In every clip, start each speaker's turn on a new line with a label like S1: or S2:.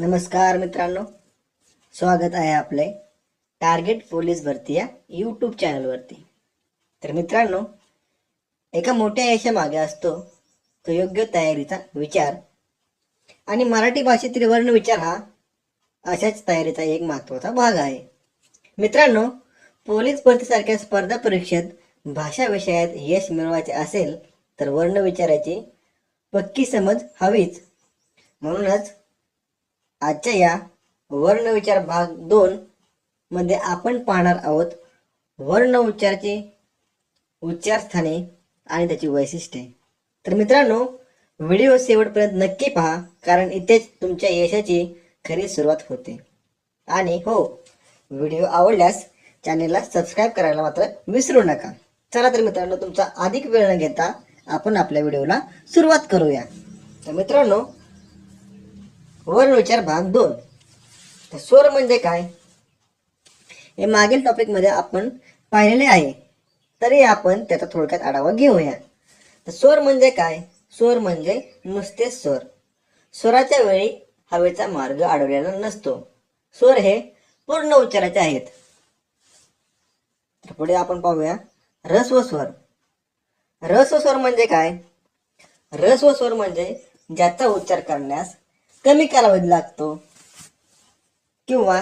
S1: नमस्कार मित्रांनो. स्वागत आहे आपले टार्गेट पोलीस भरती या यूट्यूब चॅनलवरती तर मित्रांनो एका मोठ्या यशामागे असतो तो योग्य तयारीचा विचार. आणि मराठी भाषेतील वर्ण विचार हा अशाच तयारीचा एक महत्त्वाचा भाग आहे. मित्रांनो पोलीस भरतीसारख्या स्पर्धा परीक्षेत भाषा विषयात यश मिळवायचे असेल तर वर्ण विचाराची पक्की समज हवीच. म्हणूनच आजच्या या वर्ण विचार भाग दोन मध्ये आपण पाहणार आहोत वर्ण उच्चाराची उच्चारस्थाने आणि त्याची वैशिष्ट्ये. तर मित्रांनो व्हिडिओ शेवटपर्यंत नक्की पहा कारण इथेच तुमच्या यशाची खरी सुरुवात होते. आणि हो व्हिडिओ आवडल्यास चॅनेलला सबस्क्राईब करायला मात्र विसरू नका. चला तर मित्रांनो तुमचा अधिक वेळ न घेता आपण आपल्या व्हिडिओला सुरुवात करूया. तर मित्रांनो वर्ण विचार भाग दोन. तर स्वर म्हणजे काय? हे मागील टॉपिकमध्ये आपण पाहिलेले आहे. तरी आपण त्याचा थोडक्यात आढावा घेऊया. तर स्वर म्हणजे काय? स्वर म्हणजे नुसते स्वर. स्वराच्या वेळी हवेचा मार्ग अडवलेला नसतो. स्वर हे पूर्ण उच्चाराचे आहेत. तर पुढे आपण पाहूया. रस व स्वर. रस व स्वर म्हणजे काय? रस व स्वर म्हणजे ज्याचा उच्चार करण्यास कमी कालावधी लागतो. किंवा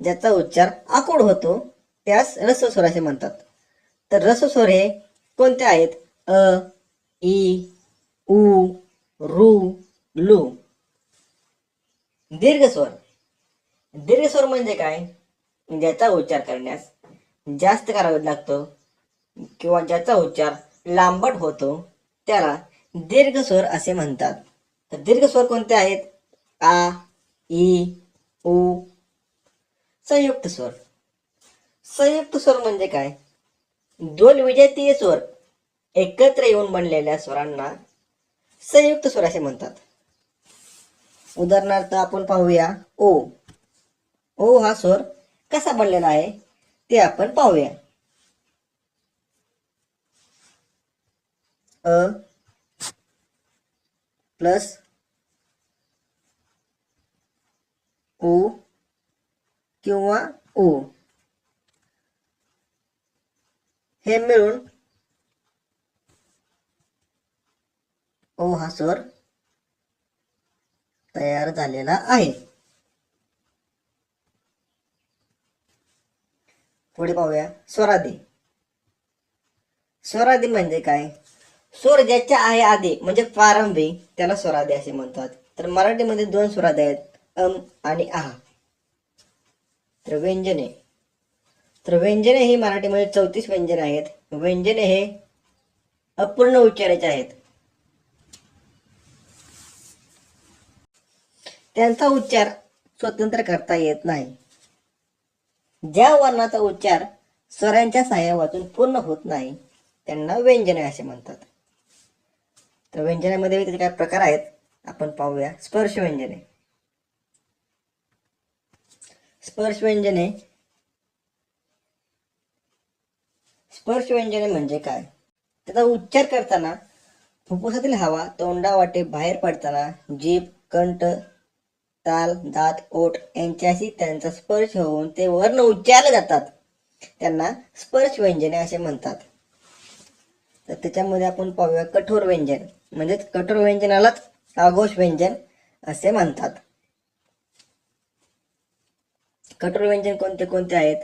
S1: ज्याचा उच्चार आकुड होतो त्यास रसस्वर असे म्हणतात. तर रसस्वर हे कोणते आहेत? अ ई उ रू लू. दीर्घस्वर. दीर्घस्वर म्हणजे काय? ज्याचा उच्चार करण्यास जास्त कालावधी लागतो किंवा ज्याचा उच्चार लांबट होतो त्याला दीर्घस्वर असे म्हणतात. तर दीर्घस्वर कोणते आहेत? आ ई उ संयुक्त स्वर. संयुक्त स्वर म्हणजे काय? दोन विजातीय स्वर एकत्र येऊन बनलेल्या स्वरांना संयुक्त स्वर असे म्हणतात. उदाहरणार्थ आपण पाहूया ओ. ओ हा स्वर कसा बनलेला आहे ते आपण पाहूया. अ प्लस ओ किंवा ओ. हे मिळून ओ हा स्वर तयार झालेला आहे. पुढे पाहूया स्वरादी. स्वरादी म्हणजे काय? स्वर ज्याच्या आहे आधी म्हणजे प्रारंभी त्याला स्वरादी असे म्हणतात. तर मराठीमध्ये दोन स्वरादी आहेत. अम आणि आहा व्यंजने तर व्यंजने ही मराठीमध्ये चौतीस व्यंजने आहेत. व्यंजने हे अपूर्ण उच्चाराचे आहेत. त्यांचा उच्चार स्वतंत्र करता येत नाही. ज्या वर्णाचा उच्चार स्वरांच्या सहाय्यावातून पूर्ण होत नाही त्यांना व्यंजने असे म्हणतात. तर व्यंजनामध्ये त्याचे काय प्रकार आहेत? आपण पाहूया. स्पर्श व्यंजने. स्पर्श व्यंजने स्पर्श व्यंजने म्हणजे काय? त्याचा उच्चार करताना फुफ्फुसातील हवा तोंडावाटे बाहेर पडताना जीभ कंठ ताल दात ओठ यांच्याशी त्यांचा स्पर्श होऊन ते वर्ण उच्चारले जातात. त्यांना स्पर्श व्यंजने असे म्हणतात. तर त्याच्यामध्ये आपण पाहूया कठोर व्यंजन म्हणजेच कठोर व्यंजनालाच आघोष व्यंजन असे म्हणतात. कठोर व्यंजन कोणते कोणते आहेत?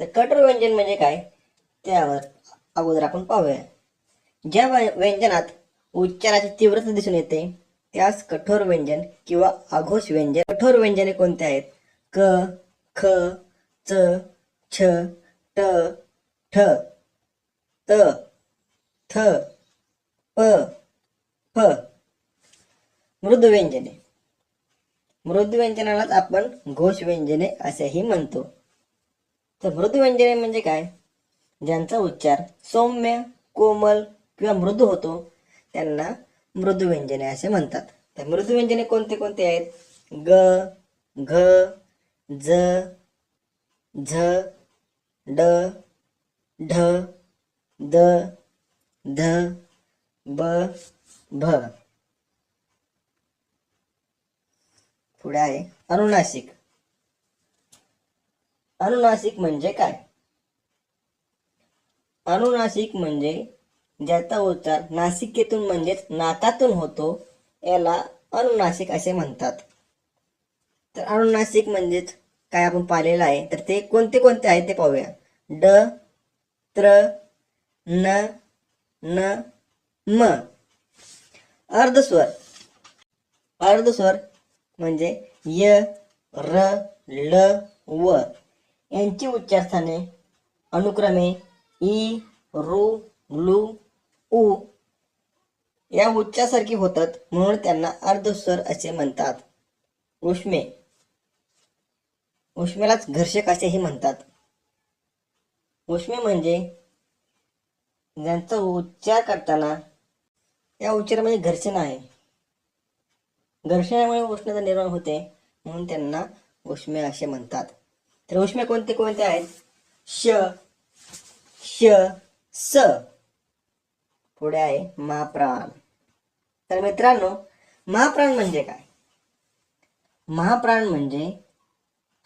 S1: तर कठोर व्यंजन म्हणजे काय? त्यावर अगोदर आपण पाहूया. ज्या व्यंजनात उच्चाराची तीव्रता दिसून येते त्यास कठोर व्यंजन किंवा आघोष व्यंजन. कठोर व्यंजने कोणते आहेत? क ख च छ ट ठ. त थ प फ. मृद व्यंजने. मृदू व्यंजनालाच आपण घोष व्यंजने असेही म्हणतो. तर मृदू व्यंजने म्हणजे काय? ज्यांचा उच्चार सौम्य कोमल किंवा मृदू होतो त्यांना मृदू व्यंजने असे म्हणतात. तर मृदू व्यंजने कोणते कोणते आहेत? ग घ ज झ ड ढ द ध ब भ. पुढे आहे. अनुनासिक. अनुनासिक म्हणजे काय? अनुनासिक म्हणजे ज्याचा उच्चार नासिकेतून म्हणजेच नाकातून होतो याला अनुनासिक असे म्हणतात. तर अनुनासिक म्हणजेच काय आपण पाहिलेलं आहे? तर ते कोणते कोणते आहेत ते पाहूया. ड त्र न न म. अर्धस्वर. अर्धस्वर म्हणजे य र ल व. यांची उच्चारस्थाने अनुक्रमे ई रु लू उ. या उच्चासारखी होतात म्हणून त्यांना अर्धस्वर असे म्हणतात. उष्मे. उष्मेलाच घर्षक असेही म्हणतात. उष्मे म्हणजे ज्यांचा उच्चार करताना या उच्चारामध्ये घर्षण आहे. घर्षणामुळे उष्णता निर्माण होते म्हणून त्यांना उष्मे असे म्हणतात. तर उष्मे कोणते कोणते आहेत? श श स. पुढे आहे महाप्राण. तर मित्रांनो महाप्राण म्हणजे काय? महाप्राण म्हणजे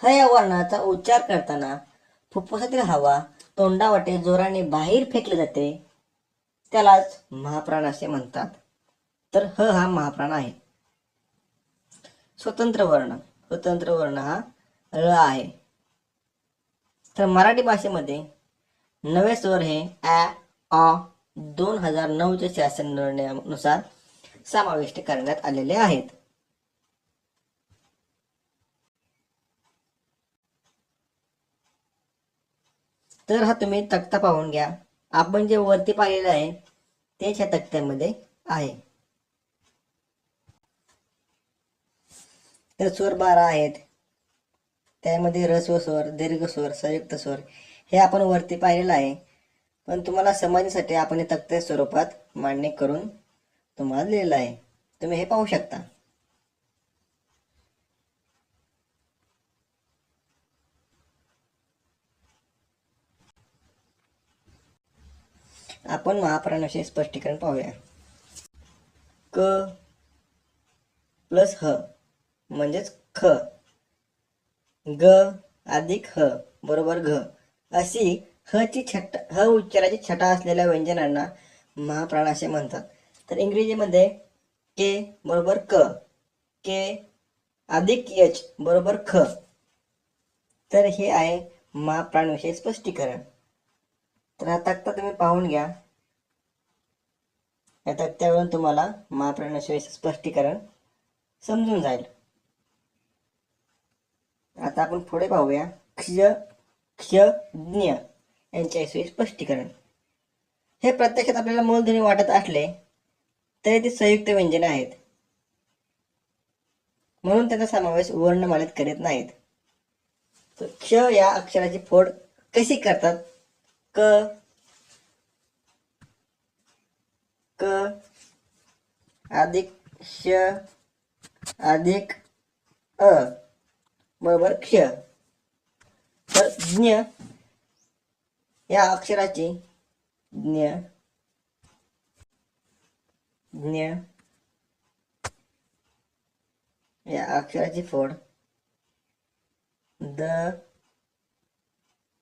S1: ह वर्णाचा उच्चार करताना फुफ्फुसातील हवा तोंडावाटे जोराने बाहेर फेकले जाते. त्यालाच महाप्राण असे म्हणतात. तर ह हा महाप्राण आहे. स्वतंत्र वर्ण. स्वतंत्र वर्ण हा र आहे. तर मराठी भाषेमध्ये नवे स्वर हे ॲ अ दोन हजार नऊच्या शासन निर्णयानुसार समाविष्ट करण्यात आलेले आहेत. तर हा तुम्ही तक्ता पाहून घ्या. आपण जे वरती पाहिलेलं आहे तेच ह्या तक्त्यामध्ये आहे. तर स्वर बारा आहेत. त्यामध्ये रस्व स्वर दीर्घ स्वर संयुक्त स्वर हे आपण वरती पाहिलेलं आहे. पण तुम्हाला समजण्यासाठी आपण हे तक्त्या स्वरूपात मांडणी करून तुम्हाला लिहिलं आहे. तुम्ही हे पाहू शकता. आपण महाप्राणाविषयी स्पष्टीकरण पाहूया. क प्लस ह. म्हणजेच ख. ग अधिक ह बरोबर घ. अशी ह ची छट ह उच्चाराची छटा असलेल्या व्यंजनांना महाप्राण असे म्हणतात. तर इंग्रजीमध्ये के बरोबर क. के अधिक यच बरोबर ख. तर हे आहे महाप्राणविषयी स्पष्टीकरण. तर हा तक्ता तुम्ही पाहून घ्या. या तक्त्यावरून तुम्हाला महाप्राणाविषयी स्पष्टीकरण समजून जाईल. आता आपण पुढे पाहूया. क्ष क्ष ज्ञ यांच्याविषयी स्पष्टीकरण. हे प्रत्यक्षात आपल्याला मूलध्वनी वाटत असले तरी ते संयुक्त व्यंजन आहेत. म्हणून त्यांचा समावेश वर्णमालेत करीत नाहीत. तर क्ष या अक्षराची फोड कशी करतात? क क अधिक क्ष अधिक अ. बरोबर क्ष तर ज्ञ या अक्षराची ज्ञ ज्ञ या अक्षराची फोड द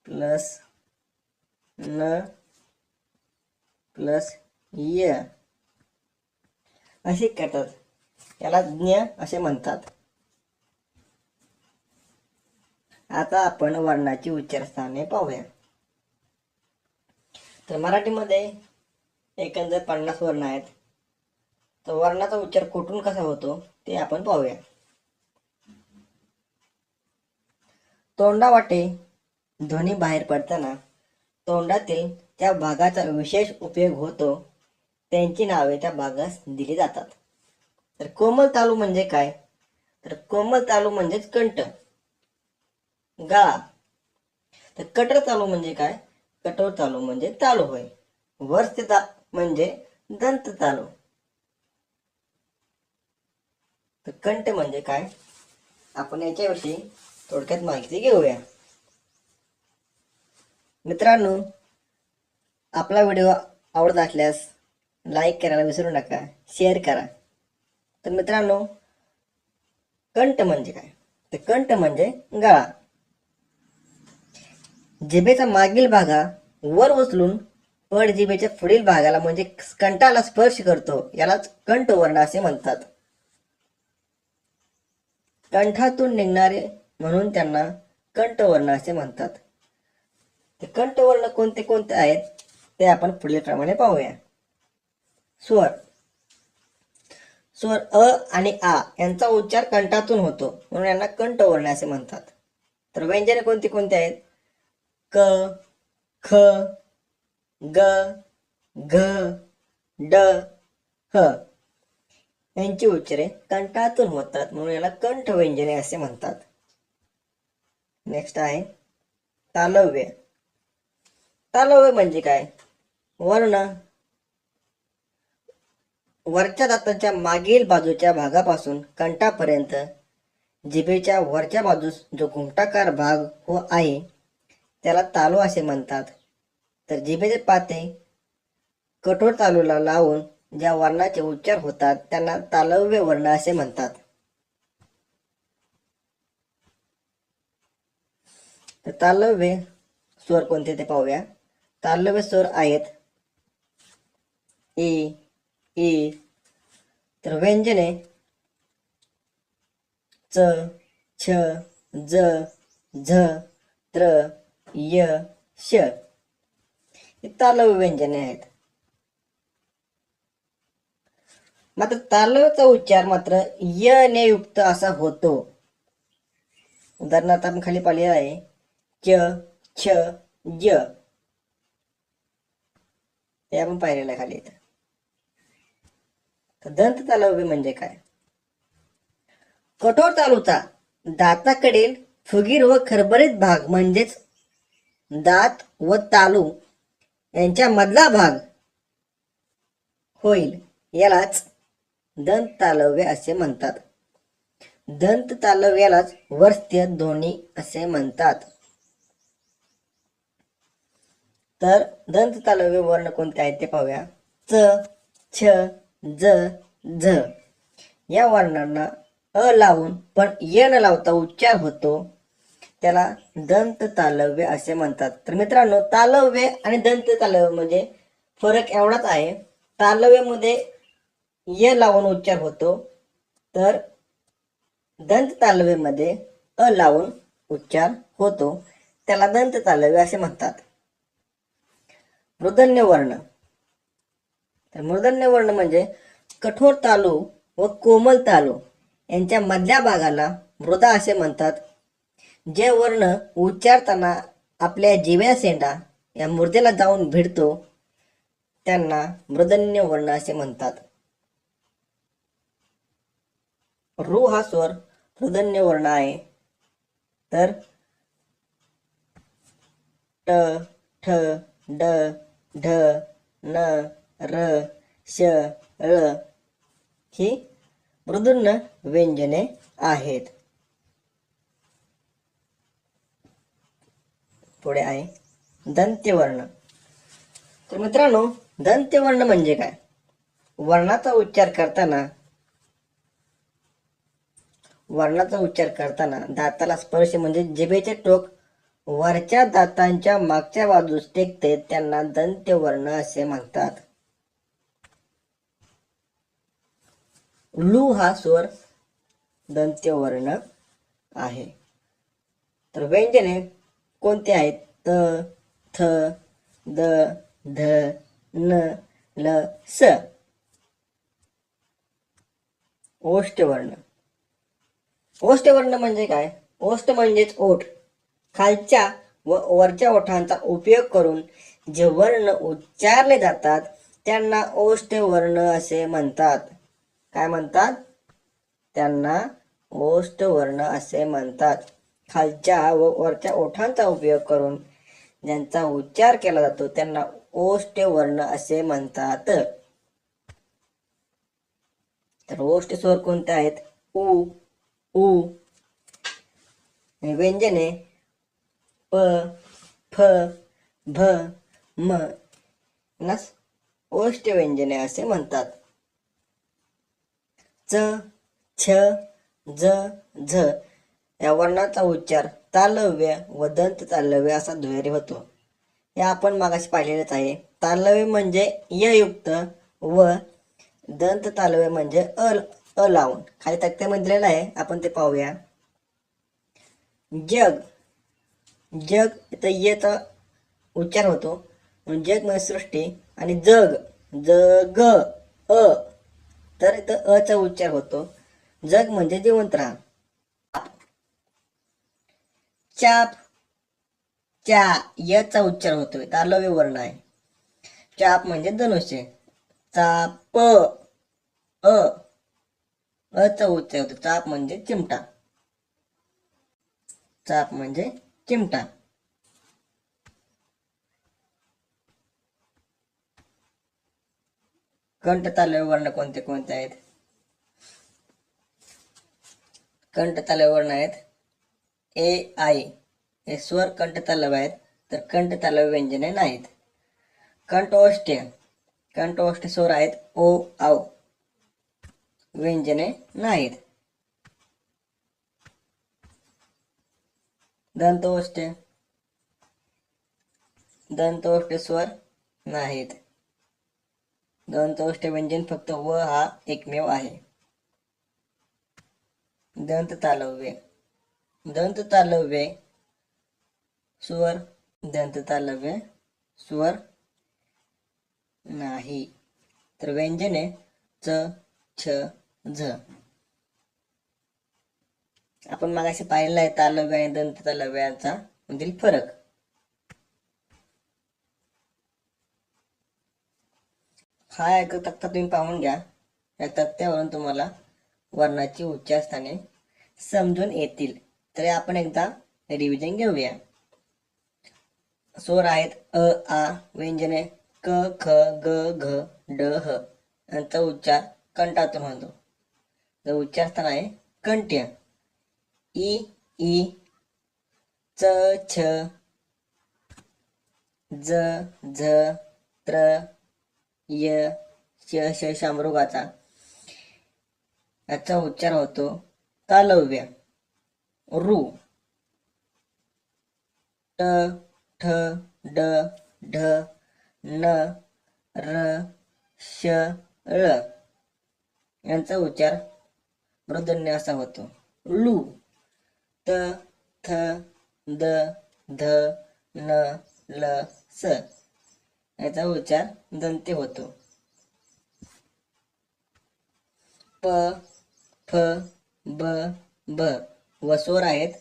S1: प्लस न प्लस य असे करतात याला ज्ञ असे म्हणतात आता आपण वर्णाची उच्चारस्थाने पाहूया. तर मराठीमध्ये एकंदर पन्नास वर्ण आहेत. तर वर्णाचा उच्चार कुठून कसा होतो ते आपण पाहूया. तोंडावाटे ध्वनी बाहेर पडताना तोंडातील त्या भागाचा विशेष उपयोग होतो त्यांची नावे त्या भागास दिली जातात. तर कोमल तालू म्हणजे काय? तर कोमल तालू म्हणजेच कंठ. गळा. तर कटर तालू म्हणजे काय? कठोर तालू म्हणजे तालू होय. वर्स्थिता म्हणजे दंत तालू तर कंठ म्हणजे काय? आपण याच्याविषयी थोडक्यात माहिती घेऊया. मित्रांनो आपला व्हिडिओ आवडत असल्यास लाईक करायला विसरू नका शेअर करा. तर मित्रांनो कंठ म्हणजे काय? तर कंठ म्हणजे गळा. जिभेचा मागील भागा वर उचलून पड जिभेच्या पुढील भागाला म्हणजे कंठाला स्पर्श करतो यालाच कंठवर्ण असे म्हणतात. कंठातून निघणारे म्हणून त्यांना कंठवर्ण असे म्हणतात. ते कंठवर्ण कोणते कोणते आहेत ते आपण पुढील प्रमाणे पाहूया. स्वर. स्वर अ आणि आ यांचा उच्चार कंठातून होतो म्हणून यांना कंठवर्ण असे म्हणतात. तर व्यंजने कोणती कोणती आहेत? क ख ग घ ड ह. यांची उच्चारे कंठातून होतात म्हणून याला कंठ व्यंजने असे म्हणतात. नेक्स्ट आहे तालव्य. तालव्य म्हणजे काय? वर्ण. वरच्या दातांच्या मागील बाजूच्या भागापासून कंठापर्यंत जिभेच्या वरच्या बाजूस जो घुमटाकार भाग हो आहे त्याला तालू असे म्हणतात. तर जिभेचे पाते कठोर तालूला लावून ज्या वर्णाचे उच्चार होतात त्यांना तालव्य वर्ण असे म्हणतात. तर तालव्य स्वर कोणते ते पाहूया. तालव्य स्वर आहेत. ई ई तर व्यंजने च छ ज झ त्र य श. हे तालव्य व्यंजने आहेत. मात्र तालवचा उच्चार मात्र य ने युक्त असा होतो. उदाहरणार्थ आपण खाली पाहिलेलं आहे. च छ य. हे आपण पाहिलेलं आहे खाली इथं. तर दंत तालव्य म्हणजे काय? कठोर तालूचा दाताकडील फुगीर व खरबरीत भाग म्हणजेच दात व तालू यांच्या मधला भाग होईल. यालाच दंत तालव्य असे म्हणतात. दंत तालव्यालाच वर्स्त्य ध्वनी असे म्हणतात. तर दंत तालव्य वर्ण कोणते आहेत ते पाहूया. च छ ज झ. या वर्णांना अ लावून पण य न लावता उच्चार होतो. त्याला दंत तालव्य असे म्हणतात. तर मित्रांनो तालव्य आणि दंत तालव्य म्हणजे फरक एवढाच आहे. तालव्यमध्ये य लावून उच्चार होतो. तर दंत तालव्यमध्ये अ लावून उच्चार होतो. त्याला दंत तालव्य असे म्हणतात. मृदन्य वर्ण. तर मृदन्य वर्ण म्हणजे कठोर तालू व कोमल तालू यांच्या मधल्या भागाला मृदा असे म्हणतात. जे वर्ण उच्चारताना आपल्या जिव्या सेंडा या मूर्तीला जाऊन भिडतो त्यांना मृदन्य वर्ण असे म्हणतात. रू हा स्वर मृदन्य वर्ण आहे. तर ट ठ ड ढ न र श ळ ही मृदुन्न व्यंजने आहेत. पुढे आहे. दंत्यवर्ण. तर मित्रांनो दंत्यवर्ण म्हणजे काय? वर्णाचा उच्चार करताना वर्णाचा उच्चार करताना दाताला स्पर्श म्हणजे जिभेचे टोक वरच्या दातांच्या मागच्या बाजूस टेकते त्यांना दंत्यवर्ण असे म्हणतात. लू हा स्वर दंत्यवर्ण आहे. तर व्यंजने कोणते आहेत त थ द ध न ल स. ओष्टवर्ण ओष्टवर्ण म्हणजे काय? ओष्ट म्हणजेच ओठ. खालच्या व वरच्या ओठांचा उपयोग करून जे वर्ण उच्चारले जातात त्यांना ओष्टवर्ण असे म्हणतात. काय म्हणतात? त्यांना ओष्टवर्ण असे म्हणतात. खालच्या व वरच्या ओठांचा उपयोग करून ज्यांचा उच्चार केला जातो त्यांना ओष्टवर्ण असे म्हणतात. तर ओष्ट स्वर कोणते आहेत? उ उ. व्यंजने प फ भ म ओष्ट व्यंजने असे म्हणतात. च छ झ झ. या वर्णाचा उच्चार तालव्य व दंत तालव्य असा दुहेरी होतो. हे आपण मागाशी पाहिलेलंच आहे. तालव्य म्हणजे ययुक्त व दंत तालव्य म्हणजे अल अ लावून खाली तक्त्यामध्ये दिलेलं आहे. आपण ते पाहूया. जग जग इथं येचा उच्चार होतो. जग म्हणजे सृष्टी आणि जग जग अ. तर इथं अ चा उच्चार होतो. जग म्हणजे जिवंत राहा. चाप च्या याचा उच्चार होतोय. तालव्य वर्ण आहे. चाप म्हणजे धनुष्य. चाप अ अ उच्चार होतो. चाप म्हणजे चिमटा. चाप म्हणजे चिमटा. कंठ तालव्य वर्ण कोणते कोणते आहेत? कंठ तालव्य वर्ण आहेत. ए आय. हे स्वर कंठ तालव आहेत तर कंठ तालव्य व्यंजने नाहीत. कंठोष्ठ्य कंठोष्ट स्वर आहेत ओ आव. व्यंजने नाहीत. दंतोष्ट दंतोष्ट स्वर नाहीत. दंतोष्ट व्यंजन फक्त व हा एकमेव आहे. दंत तालव्य. दंत तालव्य स्वर दंत तालव्य स्वर नाही. तर व्यंजने च छ झ. आपण मागाशी पाहिलं आहे तालव्य आणि दंत तालव्याचा मधील फरक. हा एक तक्ता तुम्ही पाहून घ्या. या तक्त्यावरून तुम्हाला वर्णाची उच्चारस्थाने समजून येतील. तरी आपण एकदा रिव्हिजन घेऊया. स्वर आहेत अ आ व्यंजने क ख ग घ ड ह. यांचा उच्चार कंठातून होतो तर उच्चारस्थान आहे कंठ्य इ ई च छ ज झ त्र य श श शामरुगाचा. याचा उच्चार होतो तालव्य रू. ट ठ ड ढ न र श ळ यांचा उच्चार मृदन्य असा होतो. लू. त थ द ध न ल स. याचा उच्चार दंते होतो. प फ ब ब. वसोर आहेत.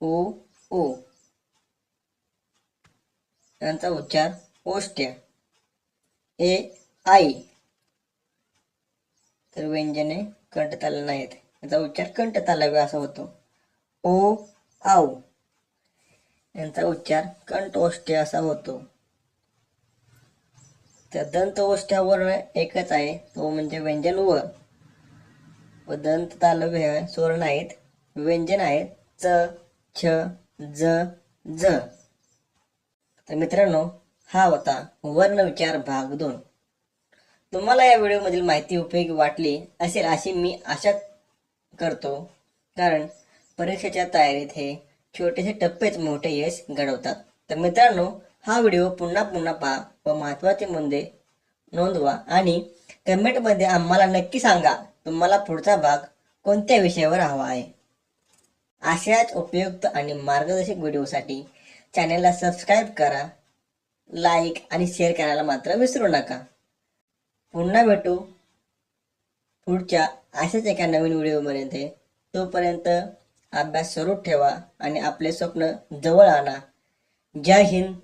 S1: ओ ओ यांचा उच्चार ओष्ट्या. ए आई. तर व्यंजने कंठताल नाहीत. याचा उच्चार कंठतालव्य असा होतो. ओ आऊ. यांचा उच्चार कंठोष्ट्य असा होतो. तर दंत ओष्ठ्यावर एकच आहे. तो म्हणजे व्यंजन व व दंत तालव्य हे आहेत. व्यंजन आहेत. च छ ज ज. तर मित्रांनो हा होता वर्ण विचार भाग दोन. तुम्हाला या व्हिडिओमधील माहिती उपयोगी वाटली असेल अशी मी आशा करतो. कारण परीक्षेच्या तयारीत हे छोटेसे टप्पेच मोठे यश घडवतात. तर मित्रांनो हा व्हिडिओ पुन्हा पुन्हा पहा व महत्त्वाचे मुद्दे नोंदवा आणि कमेंटमध्ये आम्हाला नक्की सांगा. तुम्हाला पुढचा भाग कोणत्या विषयावर हवा आहे? अशाच उपयुक्त आणि मार्गदर्शक व्हिडिओसाठी चॅनलला सबस्क्राईब करा लाईक आणि शेअर करायला मात्र विसरू नका. पुन्हा भेटू पुढच्या अशाच एका नवीन व्हिडिओमध्ये तोपर्यंत अभ्यास सुरू ठेवा आणि आपले स्वप्न जवळ आणा. जय हिंद.